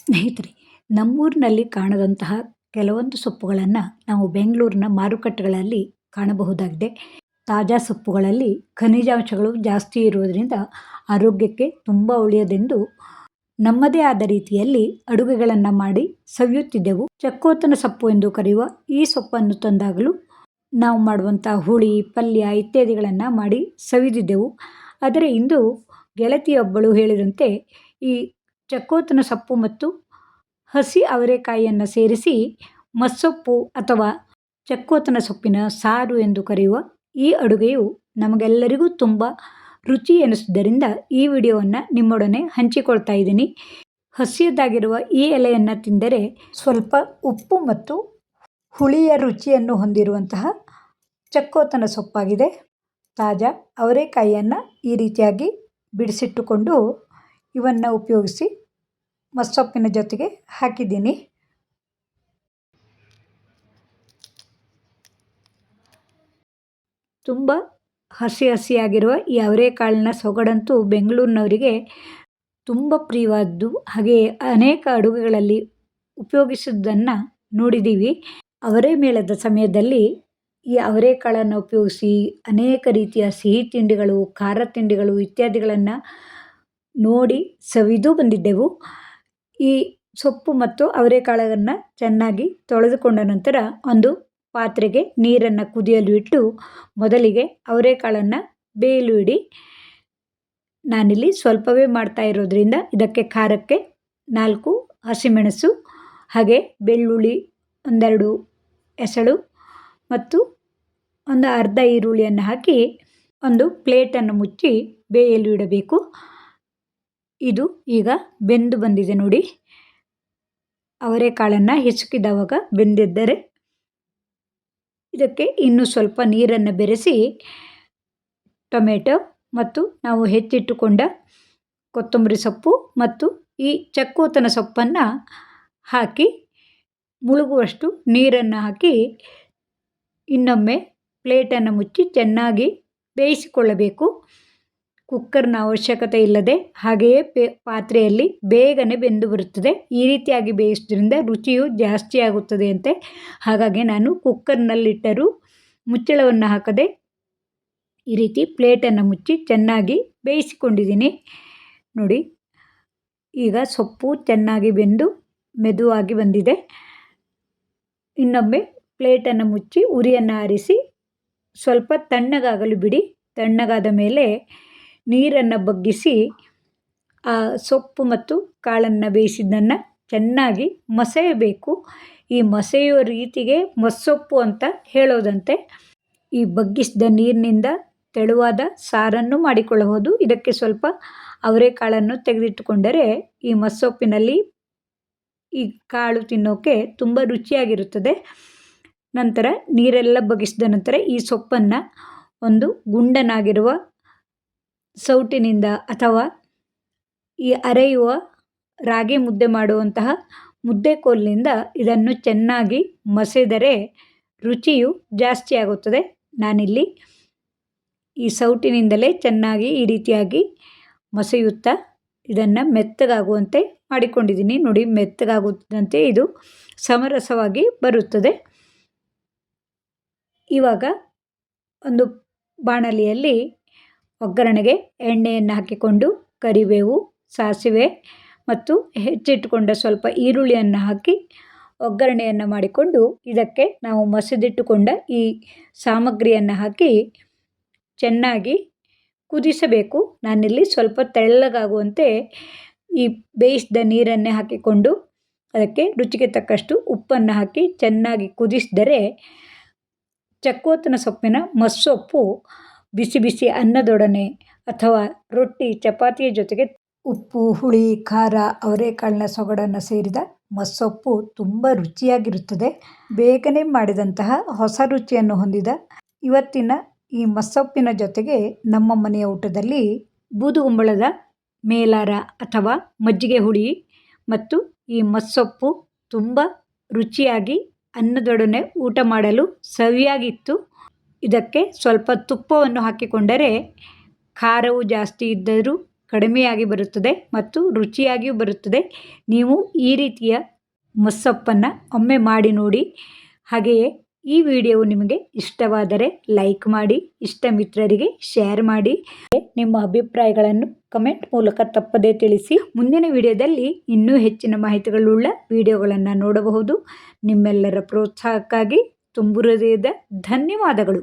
ಸ್ನೇಹಿತರೆ, ನಮ್ಮೂರಿನಲ್ಲಿ ಕಾಣದಂತಹ ಕೆಲವೊಂದು ಸೊಪ್ಪುಗಳನ್ನು ನಾವು ಬೆಂಗಳೂರಿನ ಮಾರುಕಟ್ಟೆಗಳಲ್ಲಿ ಕಾಣಬಹುದಾಗಿದೆ. ತಾಜಾ ಸೊಪ್ಪುಗಳಲ್ಲಿ ಖನಿಜಾಂಶಗಳು ಜಾಸ್ತಿ ಇರುವುದರಿಂದ ಆರೋಗ್ಯಕ್ಕೆ ತುಂಬ ಒಳ್ಳೆಯದೆಂದು ನಮ್ಮದೇ ಆದ ರೀತಿಯಲ್ಲಿ ಅಡುಗೆಗಳನ್ನು ಮಾಡಿ ಸವಿಯುತ್ತಿದ್ದೆವು. ಚಕ್ಕೋತನ ಸೊಪ್ಪು ಎಂದು ಕರೆಯುವ ಈ ಸೊಪ್ಪನ್ನು ತಂದಾಗಲೂ ನಾವು ಮಾಡುವಂಥ ಹುಳಿ, ಪಲ್ಯ ಇತ್ಯಾದಿಗಳನ್ನು ಮಾಡಿ ಸವಿದಿದ್ದೆವು. ಆದರೆ ಇಂದು ಗೆಳತಿಯೊಬ್ಬಳು ಹೇಳಿದಂತೆ ಈ ಚಕ್ಕೋತನ ಸೊಪ್ಪು ಮತ್ತು ಹಸಿ ಅವರೆಕಾಯಿಯನ್ನು ಸೇರಿಸಿ ಮಸ್ಸೊಪ್ಪು ಅಥವಾ ಚಕ್ಕೋತನ ಸೊಪ್ಪಿನ ಸಾರು ಎಂದು ಕರೆಯುವ ಈ ಅಡುಗೆಯು ನಮಗೆಲ್ಲರಿಗೂ ತುಂಬ ರುಚಿ ಎನಿಸಿದ್ದರಿಂದ ಈ ವಿಡಿಯೋವನ್ನು ನಿಮ್ಮೊಡನೆ ಹಂಚಿಕೊಳ್ತಾ ಇದ್ದೀನಿ. ಹಸಿಯದಾಗಿರುವ ಈ ಎಲೆಯನ್ನು ತಿಂದರೆ ಸ್ವಲ್ಪ ಉಪ್ಪು ಮತ್ತು ಹುಳಿಯ ರುಚಿಯನ್ನು ಹೊಂದಿರುವಂತಹ ಚಕ್ಕೋತನ ಸೊಪ್ಪಾಗಿದೆ. ತಾಜಾ ಅವರೆಕಾಯಿಯನ್ನು ಈ ರೀತಿಯಾಗಿ ಬಿಡಿಸಿಟ್ಟುಕೊಂಡು ಇವನ್ನು ಉಪಯೋಗಿಸಿ ಮಸ್ಸೊಪ್ಪಿನ ಜೊತೆಗೆ ಹಾಕಿದ್ದೀನಿ. ತುಂಬ ಹಸಿ ಹಸಿಯಾಗಿರುವ ಈ ಅವರೆಕಾಳಿನ ಸೊಗಡಂತೂ ಬೆಂಗಳೂರಿನವರಿಗೆ ತುಂಬ ಪ್ರಿಯವಾದ್ದು. ಹಾಗೆ ಅನೇಕ ಅಡುಗೆಗಳಲ್ಲಿ ಉಪಯೋಗಿಸಿದ್ದನ್ನು ನೋಡಿದ್ದೀವಿ ಅವರೇ ಮೇಳದ ಸಮಯದಲ್ಲಿ ಈ ಅವರೆಕಾಳನ್ನು ಉಪಯೋಗಿಸಿ ಅನೇಕ ರೀತಿಯ ಸಿಹಿ ತಿಂಡಿಗಳು, ಖಾರ ತಿಂಡಿಗಳು ಇತ್ಯಾದಿಗಳನ್ನು ನೋಡಿ ಸವಿದು ಬಂದಿದ್ದೆವು. ಈ ಸೊಪ್ಪು ಮತ್ತು ಅವರೆಕಾಳನ್ನು ಚೆನ್ನಾಗಿ ತೊಳೆದುಕೊಂಡ ನಂತರ ಒಂದು ಪಾತ್ರೆಗೆ ನೀರನ್ನು ಕುದಿಯಲು ಇಟ್ಟು ಮೊದಲಿಗೆ ಅವರೆಕಾಳನ್ನು ಬೇಯಲು ಇಡಿ. ನಾನಿಲ್ಲಿ ಸ್ವಲ್ಪವೇ ಮಾಡ್ತಾ ಇರೋದ್ರಿಂದ ಇದಕ್ಕೆ ಖಾರಕ್ಕೆ ನಾಲ್ಕು ಹಸಿಮೆಣಸು, ಹಾಗೆ ಬೆಳ್ಳುಳ್ಳಿ ಒಂದೆರಡು ಎಸಳು ಮತ್ತು ಒಂದು ಅರ್ಧ ಈರುಳ್ಳಿಯನ್ನು ಹಾಕಿ ಒಂದು ಪ್ಲೇಟನ್ನು ಮುಚ್ಚಿ ಬೇಯಲು ಇಡಬೇಕು. ಇದು ಈಗ ಬೆಂದು ಬಂದಿದೆ ನೋಡಿ. ಅವರೆಕಾಳನ್ನು ಹಿಸುಕಿದವಾಗ ಬೆಂದಿದ್ದರೆ ಇದಕ್ಕೆ ಇನ್ನೂ ಸ್ವಲ್ಪ ನೀರನ್ನು ಬೆರೆಸಿ ಟೊಮೆಟೊ ಮತ್ತು ನಾವು ಹೆಚ್ಚಿಟ್ಟುಕೊಂಡ ಕೊತ್ತಂಬರಿ ಸೊಪ್ಪು ಮತ್ತು ಈ ಚಕ್ಕೋತನ ಸೊಪ್ಪನ್ನು ಹಾಕಿ ಮುಳುಗುವಷ್ಟು ನೀರನ್ನು ಹಾಕಿ ಇನ್ನೊಮ್ಮೆ ಪ್ಲೇಟನ್ನು ಮುಚ್ಚಿ ಚೆನ್ನಾಗಿ ಬೇಯಿಸಿಕೊಳ್ಳಬೇಕು. ಕುಕ್ಕರ್ನ ಅವಶ್ಯಕತೆ ಇಲ್ಲದೆ ಹಾಗೆಯೇ ಪೇ, ಪಾತ್ರೆಯಲ್ಲಿ ಬೇಗನೆ ಬೆಂದು ಬರುತ್ತದೆ. ಈ ರೀತಿಯಾಗಿ ಬೇಯಿಸೋದ್ರಿಂದ ರುಚಿಯು ಜಾಸ್ತಿ ಆಗುತ್ತದೆ ಅಂತೆ. ಹಾಗಾಗಿ ನಾನು ಕುಕ್ಕರ್ನಲ್ಲಿಟ್ಟರೂ ಮುಚ್ಚಳವನ್ನು ಹಾಕದೆ ಈ ರೀತಿ ಪ್ಲೇಟನ್ನು ಮುಚ್ಚಿ ಚೆನ್ನಾಗಿ ಬೇಯಿಸಿಕೊಂಡಿದ್ದೀನಿ. ನೋಡಿ, ಈಗ ಸೊಪ್ಪು ಚೆನ್ನಾಗಿ ಬೆಂದು ಮೆದುವಾಗಿ ಬಂದಿದೆ. ಇನ್ನೊಮ್ಮೆ ಪ್ಲೇಟನ್ನು ಮುಚ್ಚಿ ಉರಿಯನ್ನು ಆರಿಸಿ ಸ್ವಲ್ಪ ತಣ್ಣಗಾಗಲು ಬಿಡಿ. ತಣ್ಣಗಾದ ಮೇಲೆ ನೀರನ್ನು ಬಗ್ಗಿಸಿ, ಆ ಸೊಪ್ಪು ಮತ್ತು ಕಾಳನ್ನು ಬೇಯಿಸಿದ್ದನ್ನು ಚೆನ್ನಾಗಿ ಮಸೆಯಬೇಕು. ಈ ಮಸೆಯುವ ರೀತಿಗೆ ಮಸ್ಸೊಪ್ಪು ಅಂತ ಹೇಳೋದಂತೆ ಈ ಬಗ್ಗಿಸಿದ ನೀರಿನಿಂದ ತೆಳುವಾದ ಸಾರನ್ನು ಮಾಡಿಕೊಳ್ಳಬಹುದು. ಇದಕ್ಕೆ ಸ್ವಲ್ಪ ಅವರೆಕಾಳನ್ನು ತೆಗೆದಿಟ್ಟುಕೊಂಡರೆ ಈ ಮಸ್ಸೊಪ್ಪಿನಲ್ಲಿ ಈ ಕಾಳು ತಿನ್ನೋಕೆ ತುಂಬ ರುಚಿಯಾಗಿರುತ್ತದೆ. ನಂತರ ನೀರೆಲ್ಲ ಬಗ್ಗಿಸಿದ ನಂತರ ಈ ಸೊಪ್ಪನ್ನು ಒಂದು ಗುಂಡನಾಗಿರುವ ಸೌಟಿನಿಂದ ಅಥವಾ ಈ ಅರೆಯುವ ರಾಗಿ ಮುದ್ದೆ ಮಾಡುವಂತಹ ಮುದ್ದೆ ಕೋಲಿನಿಂದ ಇದನ್ನು ಚೆನ್ನಾಗಿ ಮಸೆದರೆ ರುಚಿಯು ಜಾಸ್ತಿ ಆಗುತ್ತದೆ. ನಾನಿಲ್ಲಿ ಈ ಸೌಟಿನಿಂದಲೇ ಚೆನ್ನಾಗಿ ಈ ರೀತಿಯಾಗಿ ಮಸೆಯುತ್ತಾ ಇದನ್ನು ಮೆತ್ತಗಾಗುವಂತೆ ಮಾಡಿಕೊಂಡಿದ್ದೀನಿ. ನೋಡಿ ಮೆತ್ತಗಾಗುತ್ತಂತೆ ಇದು ಸಮರಸವಾಗಿ ಬರುತ್ತದೆ. ಇವಾಗ ಒಂದು ಬಾಣಲಿಯಲ್ಲಿ ಒಗ್ಗರಣೆಗೆ ಎಣ್ಣೆಯನ್ನು ಹಾಕಿಕೊಂಡು ಕರಿಬೇವು, ಸಾಸಿವೆ ಮತ್ತು ಹೆಚ್ಚಿಟ್ಟುಕೊಂಡ ಸ್ವಲ್ಪ ಈರುಳ್ಳಿಯನ್ನು ಹಾಕಿ ಒಗ್ಗರಣೆಯನ್ನು ಮಾಡಿಕೊಂಡು ಇದಕ್ಕೆ ನಾವು ಮಸಿದಿಟ್ಟುಕೊಂಡ ಈ ಸಾಮಗ್ರಿಯನ್ನು ಹಾಕಿ ಚೆನ್ನಾಗಿ ಕುದಿಸಬೇಕು. ನಾನಿಲ್ಲಿ ಸ್ವಲ್ಪ ತೆಳ್ಳಗಾಗುವಂತೆ ಈ ಬೇಯಿಸಿದ ನೀರನ್ನೇ ಹಾಕಿಕೊಂಡು ಅದಕ್ಕೆ ರುಚಿಗೆ ತಕ್ಕಷ್ಟು ಉಪ್ಪನ್ನು ಹಾಕಿ ಚೆನ್ನಾಗಿ ಕುದಿಸಿದರೆ ಚಕ್ಕೋತನ ಸೊಪ್ಪಿನ ಮಸ್ಸೊಪ್ಪು ಬಿಸಿ ಬಿಸಿ ಅನ್ನದೊಡನೆ ಅಥವಾ ರೊಟ್ಟಿ, ಚಪಾತಿಯ ಜೊತೆಗೆ ಉಪ್ಪು, ಹುಳಿ, ಖಾರ ಅವರೆಕಾಳಿನ ಸೊಗಡನ್ನು ಸೇರಿದ ಮಸ್ಸೊಪ್ಪು ತುಂಬ ರುಚಿಯಾಗಿರುತ್ತದೆ. ಬೇಗನೆ ಮಾಡಿದಂತಹ ಹೊಸ ರುಚಿಯನ್ನು ಹೊಂದಿದ ಇವತ್ತಿನ ಈ ಮಸ್ಸೊಪ್ಪಿನ ಜೊತೆಗೆ ನಮ್ಮ ಮನೆಯ ಊಟದಲ್ಲಿ ಬೂದುಗುಂಬಳದ ಮೇಲಾರ ಅಥವಾ ಮಜ್ಜಿಗೆ ಹುಳಿ ಮತ್ತು ಈ ಮಸ್ಸೊಪ್ಪು ತುಂಬ ರುಚಿಯಾಗಿ ಅನ್ನದೊಡನೆ ಊಟ ಮಾಡಲು ಸವಿಯಾಗಿತ್ತು. ಇದಕ್ಕೆ ಸ್ವಲ್ಪ ತುಪ್ಪವನ್ನು ಹಾಕಿಕೊಂಡರೆ ಖಾರವು ಜಾಸ್ತಿ ಇದ್ದರೂ ಕಡಿಮೆಯಾಗಿ ಬರುತ್ತದೆ ಮತ್ತು ರುಚಿಯಾಗಿಯೂ ಬರುತ್ತದೆ. ನೀವು ಈ ರೀತಿಯ ಮೊಸಪ್ಪನ್ನು ಒಮ್ಮೆ ಮಾಡಿ ನೋಡಿ. ಹಾಗೆಯೇ ಈ ವಿಡಿಯೋವು ನಿಮಗೆ ಇಷ್ಟವಾದರೆ ಲೈಕ್ ಮಾಡಿ ಇಷ್ಟ ಮಿತ್ರರಿಗೆ ಶೇರ್ ಮಾಡಿ. ನಿಮ್ಮ ಅಭಿಪ್ರಾಯಗಳನ್ನು ಕಮೆಂಟ್ ಮೂಲಕ ತಪ್ಪದೇ ತಿಳಿಸಿ. ಮುಂದಿನ ವಿಡಿಯೋದಲ್ಲಿ ಇನ್ನೂ ಹೆಚ್ಚಿನ ಮಾಹಿತಿಗಳುಳ್ಳ ವಿಡಿಯೋಗಳನ್ನು ನೋಡಬಹುದು. ನಿಮ್ಮೆಲ್ಲರ ಪ್ರೋತ್ಸಾಹಕ್ಕಾಗಿ ತುಂಬು ಹೃದಯದ ಧನ್ಯವಾದಗಳು.